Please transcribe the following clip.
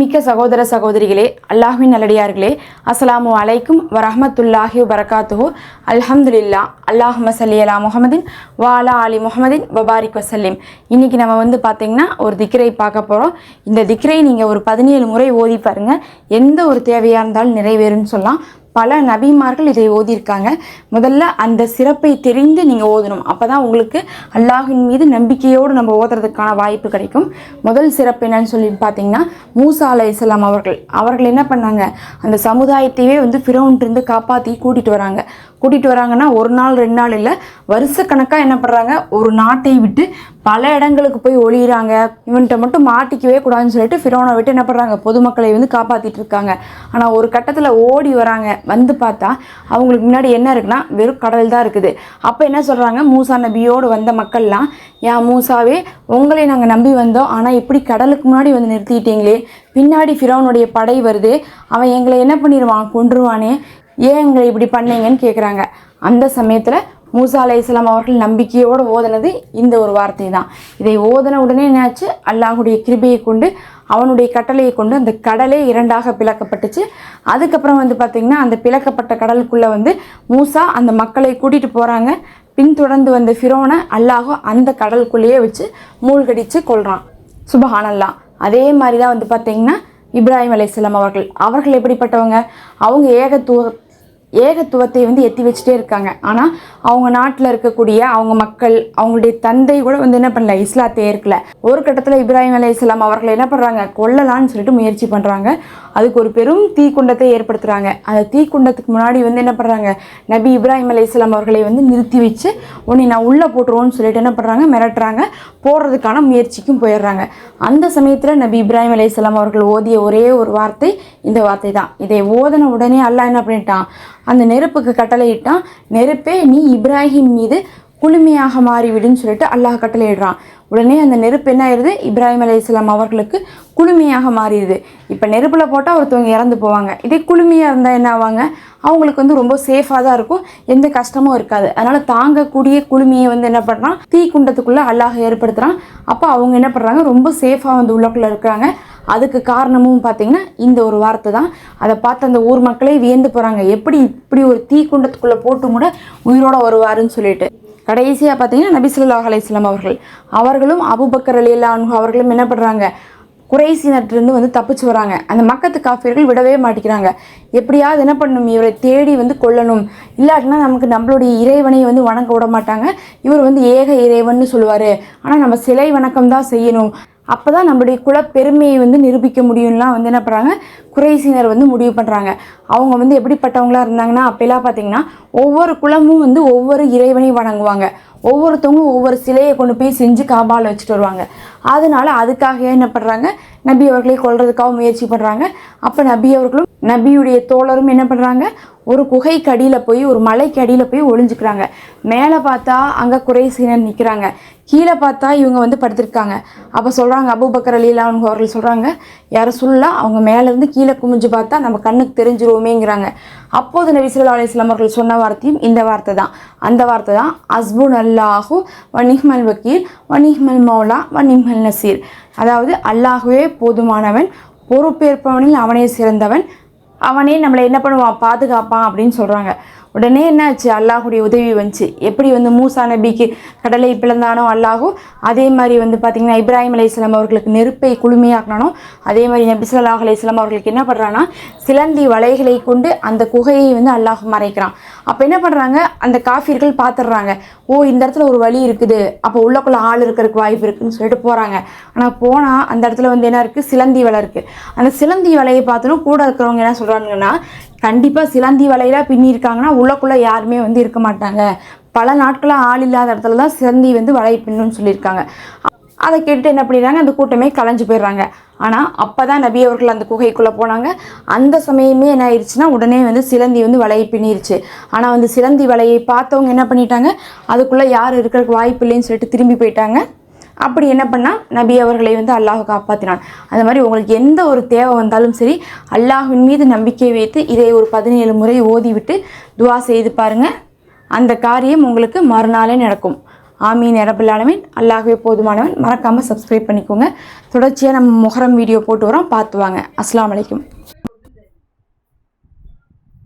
மிக்க சகோதர சகோதரிகளே அல்லாஹின் நல்லடியார்களே அஸ்ஸலாமு அலைக்கும் வரஹ்மத்துல்லாஹி வரகாத்துஹு அல்ஹம்துலில்லா அல்லாஹ் மசல்லி அலா முகமதின் வாலா அலி முகமதின் வபாரிக் வசல்லிம். இன்னைக்கு நம்ம வந்து பார்த்திங்கன்னா ஒரு திக்ரை பார்க்க போகிறோம் இந்த திக்ரை நீங்கள் ஒரு பதினேழு முறை ஓதி பாருங்கள் எந்த ஒரு தேவையாக இருந்தாலும் நிறைவேறும்னு சொல்லலாம். பல நபிமார்கள் இதை ஓதியிருக்காங்க. முதல்ல அந்த சிறப்பை தெரிந்து நீங்கள் ஓதணும். அப்போ தான் உங்களுக்கு அல்லாஹின் மீது நம்பிக்கையோடு நம்ம ஓதுறதுக்கான வாய்ப்பு கிடைக்கும். முதல் சிறப்பு என்னன்னு சொல்லி பார்த்தீங்கன்னா மூசா அலை இஸ்லாம் அவர்கள். அவர்கள் என்ன பண்ணாங்க? அந்த சமுதாயத்தையே வந்து ஃபிரௌன்ட்டிருந்து காப்பாற்றி கூட்டிகிட்டு வராங்க. கூட்டிகிட்டு வராங்கன்னா ஒரு நாள் ரெண்டு நாள் இல்லை. வருஷக்கணக்காக என்ன பண்ணுறாங்க ஒரு நாட்டை விட்டு பல இடங்களுக்கு போய் ஒளியிறாங்க. இவன்கிட்ட மட்டும் மாட்டிக்கவே கூடாதுன்னு சொல்லிட்டு ஃபிரோனை விட்டு என்ன பண்ணுறாங்க பொதுமக்களை வந்து காப்பாற்றிட்டு இருக்காங்க. ஆனால் ஒரு கட்டத்தில் ஓடி வராங்க. வந்து பார்த்தா அவங்களுக்கு முன்னாடி என்ன இருக்குன்னா வெறும் கடல் தான் இருக்குது. அப்போ என்ன சொல்கிறாங்க மூசா நபியோடு வந்த மக்கள்லாம் ஏன் மூசாவே உங்களை நாங்கள் நம்பி வந்தோம். ஆனால் இப்படி கடலுக்கு முன்னாடி வந்து நிறுத்திட்டீங்களே. பின்னாடி ஃபிரோனுடைய படை வருது. அவன் எங்களை என்ன பண்ணிடுவான் கொன்றுவானே. ஏன் எங்களை இப்படி பண்ணீங்கன்னு கேட்குறாங்க அந்த சமயத்தில் மூசா அலை இஸ்லாம் அவர்கள் நம்பிக்கையோடு ஓதுனது இந்த ஒரு வார்த்தை தான் இதை ஓதன உடனே என்னாச்சு? அல்லாஹுடைய கிருபையை கொண்டு அவனுடைய கட்டளையை கொண்டு அந்த கடலே இரண்டாக பிளக்கப்பட்டுச்சு. அதுக்கப்புறம் வந்து பார்த்திங்கன்னா அந்த பிளக்கப்பட்ட கடலுக்குள்ளே வந்து மூசா அந்த மக்களை கூட்டிகிட்டு போகிறாங்க பின்தொடர்ந்து வந்த ஃபிரோனை அல்லாஹோ அந்த கடலுக்குள்ளேயே வச்சு மூழ்கடித்து கொள்கிறான் சுபஹானல்லா. அதே மாதிரி தான் வந்து பார்த்திங்கன்னா இப்ராஹிம் அலைஹிஸ்ஸலாம் அவர்கள். அவர்கள் எப்படிப்பட்டவங்க? அவங்க ஏகத்துவ ஏகத்துவத்தை வந்து எத்தி வச்சுட்டே இருக்காங்க. ஆனால் அவங்க நாட்டில் இருக்கக்கூடிய அவங்க மக்கள் அவங்களுடைய தந்தை கூட வந்து என்ன பண்ணல இஸ்லாத்தை ஏற்கல. ஒரு கட்டத்தில் இப்ராஹிம் அலை இஸ்லாம் அவர்களை என்ன பண்ணுறாங்க கொல்லலான்னு சொல்லிட்டு முயற்சி பண்ணுறாங்க அதுக்கு ஒரு பெரும் தீக்குண்டத்தை ஏற்படுத்துகிறாங்க அந்த தீக்குண்டத்துக்கு முன்னாடி வந்து என்ன பண்ணுறாங்க நபி இப்ராஹிம் அலை இஸ்லாம் அவர்களை வந்து நிறுத்தி வச்சு உன்னை நான் உள்ளே போட்டுருவோன்னு சொல்லிட்டு என்ன பண்ணுறாங்க மிரட்டுறாங்க. போடுறதுக்கான முயற்சிக்கும் போயிடுறாங்க. அந்த சமயத்தில் நபி இப்ராஹிம் அலை இஸ்லாம் அவர்கள் ஓதிய ஒரே ஒரு வார்த்தை இந்த வார்த்தை தான் இதை ஓதன உடனே அல்லா என்ன பண்ணிட்டான் அந்த நெருப்புக்கு கட்டளையிட்டான் நெருப்பே நீ இப்ராஹிம் மீது குளுமையாக மாறிவிடுன்னு சொல்லிட்டு அல்லாஹ் கட்டளையிடுறான். உடனே அந்த நெருப்பு என்ன ஆயிடுது இப்ராஹிம் அலை இஸ்லாம் அவர்களுக்கு குளுமையாக மாறிடுது. இப்போ நெருப்பில் போட்டால் ஒருத்தவங்க இறந்து போவாங்க. இதே குளுமையாக இருந்தால் என்ன ஆவாங்க? அவங்களுக்கு வந்து ரொம்ப சேஃபாக தான் இருக்கும். எந்த கஷ்டமும் இருக்காது. அதனால் தாங்கக்கூடிய குளுமையை வந்து என்ன பண்ணுறான் தீ குண்டத்துக்குள்ளே அல்லாஹ் ஏற்படுத்துகிறான் அப்போ அவங்க என்ன பண்ணுறாங்க ரொம்ப சேஃபாக வந்து உள்ளக்குள்ளே இருக்கிறாங்க அதுக்கு காரணமும் பார்த்தீங்கன்னா இந்த ஒரு வார்த்தை தான். அதை பார்த்து அந்த ஊர் மக்களே வியந்து போகிறாங்க எப்படி இப்படி ஒரு தீ குண்டத்துக்குள்ளே போட்டு கூட உயிரோட வருவாருன்னு சொல்லிட்டு. கடைசியாக பார்த்தீங்கன்னா நபிசுல்லா அலையம் அவர்கள். அவர்களும் அபுபக்கர் அலி அல்லா அவர்களும் என்ன பண்ணுறாங்க குறைசினர்லேருந்து வந்து தப்பிச்சு வராங்க. அந்த மக்கத்து காஃபியர்கள் விடவே மாட்டேங்கிறாங்க. எப்படியாவது என்ன பண்ணணும் இவரை தேடி வந்து கொல்லணும். இல்லாட்டினா நமக்கு நம்மளுடைய இறைவனை வந்து வணங்க விட மாட்டாங்க. இவர் வந்து ஏக இறைவன்னு சொல்லுவார். ஆனால் நம்ம சிலை வணக்கம் தான் செய்யணும். அப்போ தான் நம்மளுடைய குல பெருமையை வந்து நிரூபிக்க முடியும்லாம் வந்து என்ன பண்ணுறாங்க குறைசினர் வந்து முடிவு பண்ணுறாங்க அவங்க வந்து எப்படிப்பட்டவங்களா இருந்தாங்கன்னா அப்போலாம் பார்த்தீங்கன்னா ஒவ்வொரு குலமும் வந்து ஒவ்வொரு இறைவனையும் வணங்குவாங்க. ஒவ்வொருத்தவங்களும் ஒவ்வொரு சிலையை கொண்டு போய் செஞ்சு காபால வச்சுட்டு வருவாங்க. அதனால அதுக்காக என்ன பண்ணுறாங்க நபி அவர்களை கொல்றதுக்காக முயற்சி பண்ணுறாங்க அப்போ நபி அவர்களும் நபியுடைய தோழரும் என்ன பண்ணுறாங்க ஒரு குகைக்கு அடியில் போய் ஒரு மலைக்கு அடியில் போய் ஒளிஞ்சுக்கிறாங்க. மேலே பார்த்தா அங்கே குறைசீனர் நிற்கிறாங்க கீழே பார்த்தா இவங்க வந்து படுத்திருக்காங்க. அப்போ சொல்கிறாங்க அபுபக்கர் அலிலா அவர்கள் சொல்கிறாங்க யாரை சொல்லலாம் அவங்க மேலேருந்து கீழே குமிஞ்சு பார்த்தா நம்ம கண்ணுக்கு தெரிஞ்சிருவோமேங்கிறாங்க. அப்போது நபி சொல்லா அலைஹி அவர்கள் சொன்ன வார்த்தையும் இந்த வார்த்தை தான். அந்த வார்த்தை தான் அஸ்புன் அல்லாஹு வனிஹ்மல் வக்கீல் வனிஹ்மல் மௌலா வனிஹ்மல் நசீர். அதாவது அல்லாஹுவே போதுமானவன் பொறுப்பேற்பவனில் அவனே சிறந்தவன் அவனே நம்மளை என்ன பண்ணுவான்? பாதுகாப்பான் அப்படின்னு சொல்கிறாங்க உடனே என்னாச்சு? அல்லாஹுடைய உதவி வந்துச்சு. எப்படி வந்து மூசா நபிக்கு கடலை பிளந்தானோ அல்லாஹோ அதே மாதிரி வந்து பார்த்திங்கன்னா இப்ராஹிம் இஸ்லாம் அவர்களுக்கு நெருப்பை குளுமையாக்கினானோ அதே மாதிரி நபி சொல்லாஹ் அலைஹி இஸ்லாம் அவர்களுக்கு என்ன பண்ணுறான்னா சிலந்தி வலைகளை கொண்டு அந்த குகையை வந்து அல்லாஹ் மறைக்கிறான். அப்போ என்ன பண்ணுறாங்க அந்த காஃபியர்கள் பார்த்துடுறாங்க ஓ இந்த இடத்துல ஒரு வழி இருக்குது. அப்போ உள்ளக்குள்ள ஆள் இருக்கிறதுக்கு வாய்ப்பு இருக்குன்னு சொல்லிட்டு போகிறாங்க ஆனால் போனால் அந்த இடத்துல வந்து என்ன இருக்குது சிலந்தி வலை இருக்குது அந்த சிலந்தி வலையை பார்த்தோன்னா கூட இருக்கிறவங்க என்ன சொல்கிறாங்கன்னா கண்டிப்பாக சிலந்தி வலையில் பின்னியிருக்காங்கன்னா உள்ளக்குள்ளே யாருமே வந்து இருக்க மாட்டாங்க. பல நாட்களாக ஆள் இல்லாத இடத்துல தான் சிலந்தி வந்து வலை பின்னுன்னு சொல்லியிருக்காங்க. அதை கேட்டுட்டு என்ன பண்ணிடுறாங்க? அந்த கூட்டமே கலைஞ்சு போயிடுறாங்க. ஆனால் அப்போ தான் நபி அவர்கள் அந்த குகைக்குள்ளே போனாங்க. அந்த சமயமே என்ன ஆயிடுச்சுன்னா உடனே வந்து சிலந்தி வந்து வலையை பின்னிருச்சு. ஆனால் வந்து சிலந்தி வலையை பார்த்தவங்க என்ன பண்ணிட்டாங்க? அதுக்குள்ளே யார் இருக்கிறதுக்கு வாய்ப்பு இல்லைன்னு சொல்லிட்டு திரும்பி போயிட்டாங்க. அப்படி என்ன பண்ணால் நபி அவர்களை வந்து அல்லாஹ் காப்பாற்றினான் அந்த மாதிரி உங்களுக்கு எந்த ஒரு தேவை வந்தாலும் சரி அல்லாஹின் மீது நம்பிக்கை வைத்து இதை ஒரு பதினேழு முறை ஓதிவிட்டு துவா செய்து பாருங்கள் அந்த காரியம் உங்களுக்கு மறுநாளே நடக்கும். ஆமீன். ரபுல் அல்லாஹே போதுமானவன். மறக்காமல் சப்ஸ்கிரைப் பண்ணிக்கோங்க. தொடர்ச்சியாக நம்ம முஹரம் வீடியோ போட்டு வரோம். பார்த்து வாங்க. அஸ்ஸலாமு